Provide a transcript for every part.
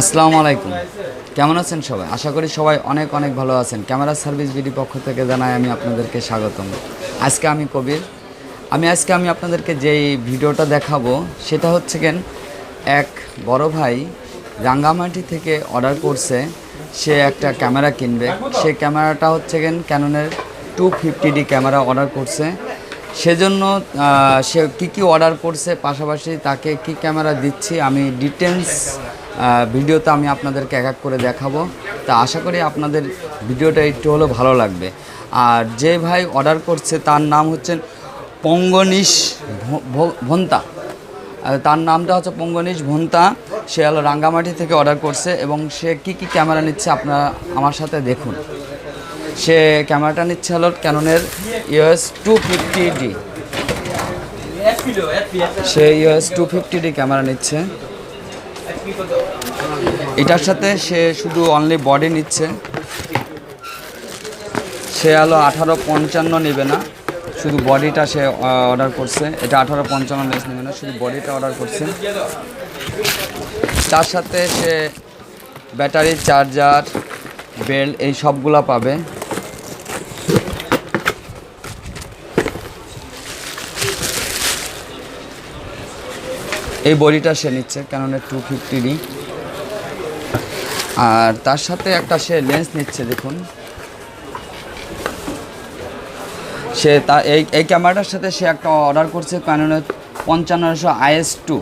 আসসালামু আলাইকুম। কেমন আছেন সবাই? আশা করি সবাই অনেক অনেক ভালো আছেন। ক্যামেরা সার্ভিস বিডি পক্ষ থেকে জানাই আমি আপনাদেরকে স্বাগতম। আজকে আমি কবির। আমি আজকে আমি আপনাদেরকে যেই ভিডিওটা দেখাবো, সেটা হচ্ছে কেন, এক বড় ভাই রাঙ্গামাটি থেকে অর্ডার করছে, সে একটা ক্যামেরা কিনবে। সে ক্যামেরাটা হচ্ছে কেন ক্যাননের two fifty D camera order করছে। সেজন্য সে কী কী অর্ডার করছে, পাশাপাশি তাকে কি ক্যামেরা দিচ্ছি, আমি ডিটেলস ভিডিওতে আমি আপনাদেরকে এক এক করে দেখাবো। তা আশা করি আপনাদের ভিডিওটা একটু হলেও ভালো লাগবে। আর যে ভাই অর্ডার করছে, তার নাম হচ্ছেন পঙ্গনিশ ভন্তা। তার নামটা হচ্ছে পঙ্গনিশ ভন্তা। সে হলো রাঙ্গামাটি থেকে অর্ডার করছে এবং সে কি কি ক্যামেরা নিচ্ছে আপনারা আমার সাথে দেখুন। সে ক্যামেরাটা নিচ্ছে হলো ক্যাননের ইউএস টু ফিফটি ডি সে US two fifty D camera নিচ্ছে। এটার সাথে সে শুধু অনলি বডি নিচ্ছে। সে হলো আঠারো পঞ্চান্ন নেবে না, শুধু বডিটা সে অর্ডার করছে। এটা আঠারো পঞ্চান্ন লেন্স নেবে না, শুধু বডিটা অর্ডার করছে। তার সাথে সে ব্যাটারি চার্জার বেল্ট এই সবগুলা পাবে। এই বডিটা সে নিচ্ছে ক্যাননের টু ফিফটি ডি আর তার সাথে একটা সে লেন্স নিচ্ছে, দেখুন। সে তা, এই এই ক্যামেরাটার সাথে সে একটা অর্ডার করছে ক্যাননের পঞ্চান্নশো আইএস টু।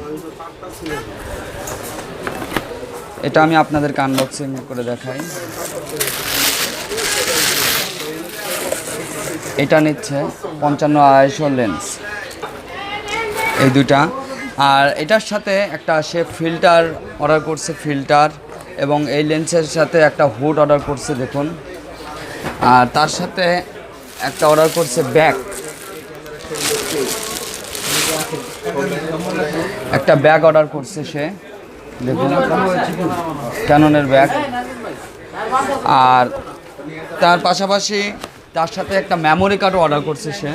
এটা আমি আপনাদেরকে আনবক্সিং করে দেখাই। এটা নিচ্ছে পঞ্চান্ন আড়াইশো লেন্স। এই দুটা আর এটার সাথে একটা সে ফিল্টার অর্ডার করছে, ফিল্টার। এবং এই লেন্সের সাথে একটা হুড অর্ডার করছে, দেখুন। আর তার সাথে একটা অর্ডার করছে ব্যাগ। একটা ব্যাগ অর্ডার করছে সে, দেখুন। ক্যাননের ব্যাগ। আর তার পাশাপাশি তার সাথে একটা মেমোরি কার্ডও অর্ডার করছে সে।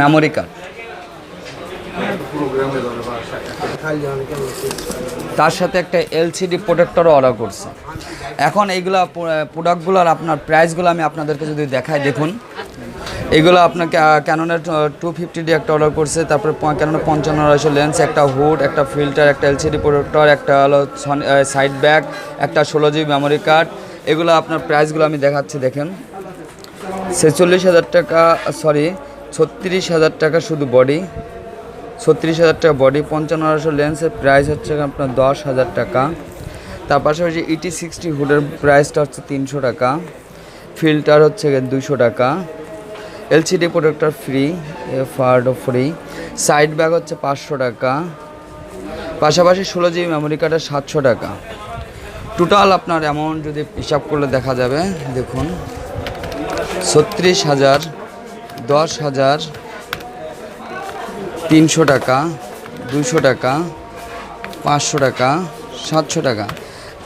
মেমোরি কার্ড তার সাথে একটা এলসিডি প্রোটেক্টরও অর্ডার করছে। এখন এইগুলা প্রোডাক্টগুলোর আপনার প্রাইসগুলো আমি আপনাদেরকে যদি দেখাই, দেখুন। এগুলো আপনাকে ক্যাননের টু ফিফটি ডি একটা অর্ডার করছে, তারপরে ক্যাননের পঞ্চান্ন আড়াইশো লেন্স একটা হুড একটা ফিল্টার একটা এলসিডি প্রোটেক্টর একটা হলো সাইড ব্যাগ একটা ষোলো জিবি মেমোরি কার্ড এগুলো আপনার প্রাইসগুলো আমি দেখাচ্ছি, দেখেন। ছেচল্লিশ হাজার টাকা সরি ছত্রিশ হাজার টাকা শুধু বডি ছত্রিশ হাজার টাকা বডি পঞ্চান্ন আড়াইশো লেন্সের প্রাইস হচ্ছে আপনার দশ হাজার টাকা। তার পাশাপাশি ইটি সিক্সটি হুডের প্রাইসটা হচ্ছে তিনশো টাকা। ফিল্টার হচ্ছে দুশো টাকা। এলসিডি প্রোডাক্টার ফ্রি ফার্ডও ফ্রি সাইড ব্যাগ হচ্ছে পাঁচশো টাকা। পাশাপাশি ষোলো জিবি মেমোরি কার্ডের সাতশো টাকা। টোটাল আপনার অ্যামাউন্ট যদি হিসাব করলে দেখা যাবে, দেখুন। ছত্রিশ হাজার, দশ হাজার তিনশো টাকা দুশো টাকা, পাঁচশো টাকা, সাতশো টাকা।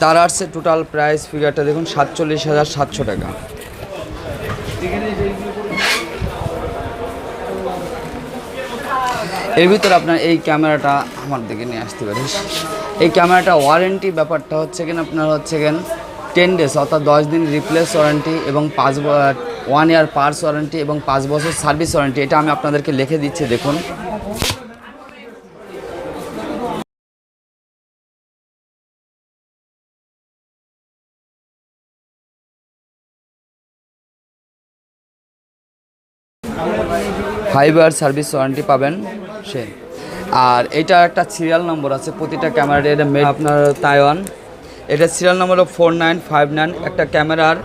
তার আসছে টোটাল প্রাইস ফিগারটা দেখুন, সাতচল্লিশ হাজার সাতশো টাকা। এর ভিতরে আপনার এই ক্যামেরাটা আমার দিকে নিয়ে আসতে পারিস এই ক্যামেরাটা ওয়ারেন্টি ব্যাপারটা হচ্ছে কিনা, আপনার হচ্ছে কেন টেন ডেজ অর্থাৎ দশ দিন রিপ্লেস ওয়ারেন্টি এবং পাঁচ ওয়ান ইয়ার পার্স ওয়ারেন্টি এবং পাঁচ বছর সার্ভিস ওয়ারেন্টি, এটা আমি আপনাদেরকে লিখে দিচ্ছি, দেখুন। ফাইভ ইয়ার সার্ভিস ওয়ারেন্টি পাবেন সে। আর এটা একটা সিরিয়াল নম্বর আছে, প্রতিটা ক্যামেরার এটা আপনার তাইওয়ান এটা serial number four nine five nine একটা ক্যামেরার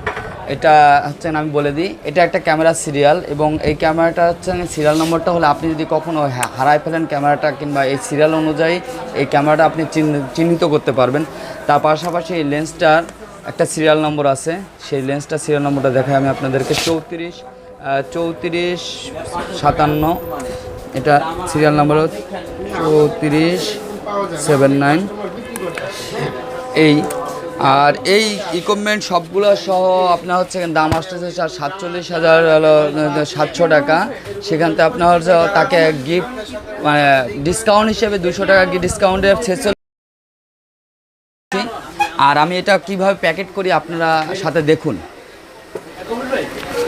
এটা হচ্ছে আমি বলে দিই, এটা একটা ক্যামেরা সিরিয়াল এবং এই ক্যামেরাটা হচ্ছে সিরিয়াল নম্বরটা হলে আপনি যদি কখনো হা- হারায় ফেলেন ক্যামেরাটা কিংবা এই সিরিয়াল অনুযায়ী এই ক্যামেরাটা আপনি চিহ্ন- চিহ্নিত করতে পারবেন। তার পাশাপাশি এই লেন্সটার একটা সিরিয়াল নম্বর আছে, সেই লেন্সটা সিরিয়াল নম্বরটা দেখাই আমি আপনাদেরকে। চৌত্রিশ চৌত্রিশ, সাতান্ন, এটা সিরিয়াল নম্বর চৌত্রিশ, সেভেন নাইন। এই আর এই ইকুইপমেন্ট সবগুলো সহ আপনার হচ্ছে দাম আসতেছে স্যার সাতচল্লিশ হাজার সাতশো টাকা। সেখানতে আপনার হচ্ছে তাকে গিফট মানে ডিসকাউন্ট হিসেবে দুশো টাকা ডিসকাউন্টে আর আমি এটা কীভাবে প্যাকেট করি আপনারা সাথে দেখুন।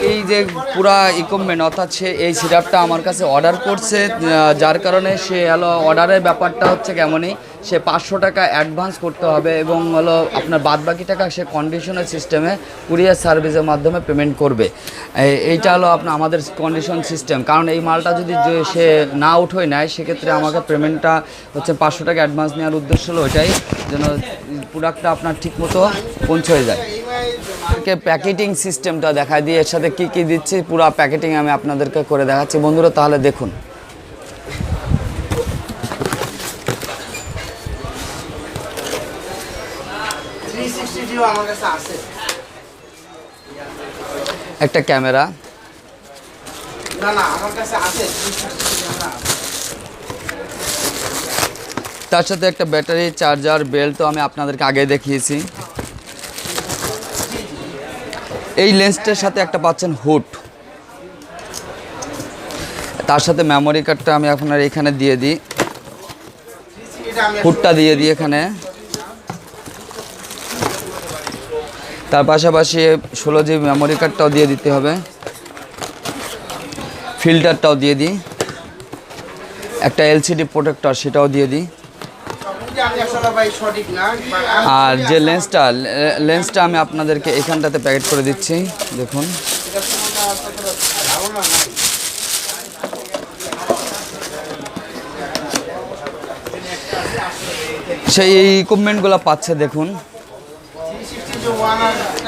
এই যে পুরা ইকুইপমেন্ট অর্থাৎ সে এই সিরাপটা আমার কাছে অর্ডার করছে যার কারণে সে হলো অর্ডারের ব্যাপারটা হচ্ছে কেমনই, সে পাঁচশো টাকা অ্যাডভান্স করতে হবে এবং হলো আপনার বাদ বাকি টাকা সে কন্ডিশনের সিস্টেমে কুরিয়ার সার্ভিসের মাধ্যমে পেমেন্ট করবে। এইটা হলো আপনার আমাদের কন্ডিশন সিস্টেম কারণ এই মালটা যদি যে সে না উঠোয় নেয়, সেক্ষেত্রে আমাকে পেমেন্টটা হচ্ছে পাঁচশো টাকা অ্যাডভান্স নেওয়ার উদ্দেশ্য হলো ওইটাই, যেন প্রোডাক্টটা আপনার ঠিকমতো পৌঁছে যায়। আপনাদেরকে প্যাকেটিং সিস্টেমটা দেখা দিয়ে এর সাথে কি কি দিচ্ছি পুরো প্যাকেটিং আমি আপনাদেরকে করে দেখাচ্ছি। বন্ধুরা তাহলে দেখুন। একটা ক্যামেরা। তার সাথে একটা ব্যাটারি চার্জার বেল্ট তো আমি আপনাদেরকে আগে দেখিয়েছি। এই লেন্সটার সাথে একটা পাচ্ছেন হুড। তার সাথে মেমোরি কার্ডটা আমি আপনার এখানে দিয়ে দিই। হুডটা দিয়ে দিই এখানে। তার পাশাপাশি ষোলো জিবি মেমোরি কার্ডটাও দিয়ে দিতে হবে। ফিল্টারটাও দিয়ে দিই। একটা এলসিডি প্রোটেক্টর সেটাও দিয়ে দিই। আর যে লেন্সটা লেন্সটা আমি আপনাদেরকে এখানটাতে প্যাকেট করে দিচ্ছি দেখুন। সেই ইকুইপমেন্টগুলো পাচ্ছে দেখুন 360 যে one আর-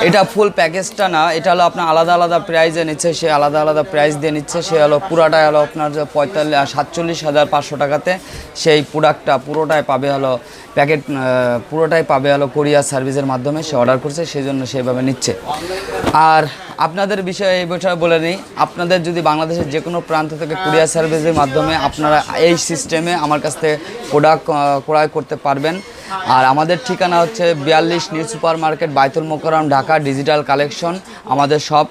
এটা ফুল প্যাকেজটা না, এটা হলো আপনার আলাদা আলাদা প্রাইজে নিচ্ছে, সে আলাদা আলাদা প্রাইস দিয়ে নিচ্ছে, সে হলো পুরাটাই হলো আপনার যে পঁয়তাল্লিশ সাতচল্লিশ হাজার পাঁচশো টাকাতে সেই প্রোডাক্টটা পুরোটাই পাবে হলো প্যাকেট পুরোটাই পাবে হলো কোরিয়ার সার্ভিসের মাধ্যমে, সে অর্ডার করছে সেই জন্য সেইভাবে নিচ্ছে। আর আপনাদের বিষয়ে এই বিষয়ে বলে নিই। আপনাদের যদি বাংলাদেশের যে কোনো প্রান্ত থেকে কুরিয়ার সার্ভিসের মাধ্যমে আপনারা এই সিস্টেমে আমার কাছ থেকে প্রোডাক্ট ক্রয় করতে পারবেন। আর আমাদের ঠিকানা হচ্ছে বিয়াল্লিশ নিউ সুপার মার্কেট বাইতুল মোকরম ঢাকা ডিজিটাল কালেকশন আমাদের সব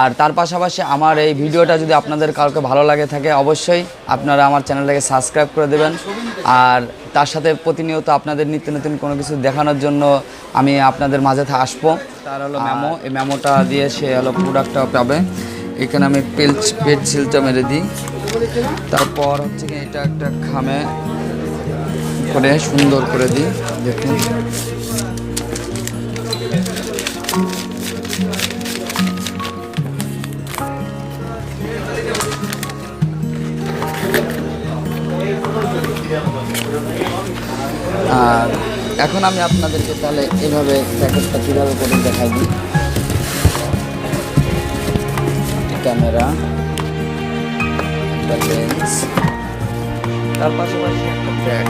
আর তার পাশাপাশি আমার এই ভিডিওটা যদি আপনাদের কাউকে ভালো লাগে থাকে, অবশ্যই আপনারা আমার চ্যানেলটাকে সাবস্ক্রাইব করে দেবেন। আর তার সাথে প্রতিনিয়ত আপনাদের নিত্য নতুন কোনো কিছু দেখানোর জন্য আমি আপনাদের মাঝে আসব। তার হলো ম্যামো এই ম্যামোটা দিয়ে সে হলো প্রোডাক্টটা পাবে। এখানে আমি পেলচ পেট সিলটা মেরে দিই। তারপর হচ্ছে কি এটা একটা খামে করে সুন্দর করে দিই। দেখুন। এখন আমি আপনাদেরকে তাহলে এভাবে প্যাকেজটা কীভাবে করে দেখাই দিই। ক্যামেরা তার পাশাপাশি একটা ব্যাগ।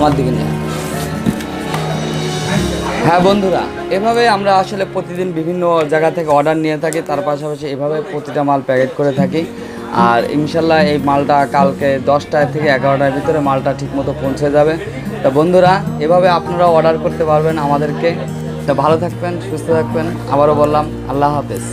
আমার দিকে নিয়ে হ্যাঁ বন্ধুরা, এভাবে আমরা আসলে প্রতিদিন বিভিন্ন জায়গা থেকে অর্ডার নিয়ে থাকি, তার পাশাপাশি এভাবে প্রতিটা মাল প্যাকেট করে থাকি। আর ইনশাল্লাহ এই মালটা কালকে দশটা থেকে এগারোটার ভিতরে মালটা ঠিকমতো পৌঁছে যাবে। তা বন্ধুরা, এভাবে আপনারা অর্ডার করতে পারবেন আমাদেরকে। তা ভালো থাকবেন, সুস্থ থাকবেন। আবারও বললাম, আল্লাহ হাফেজ।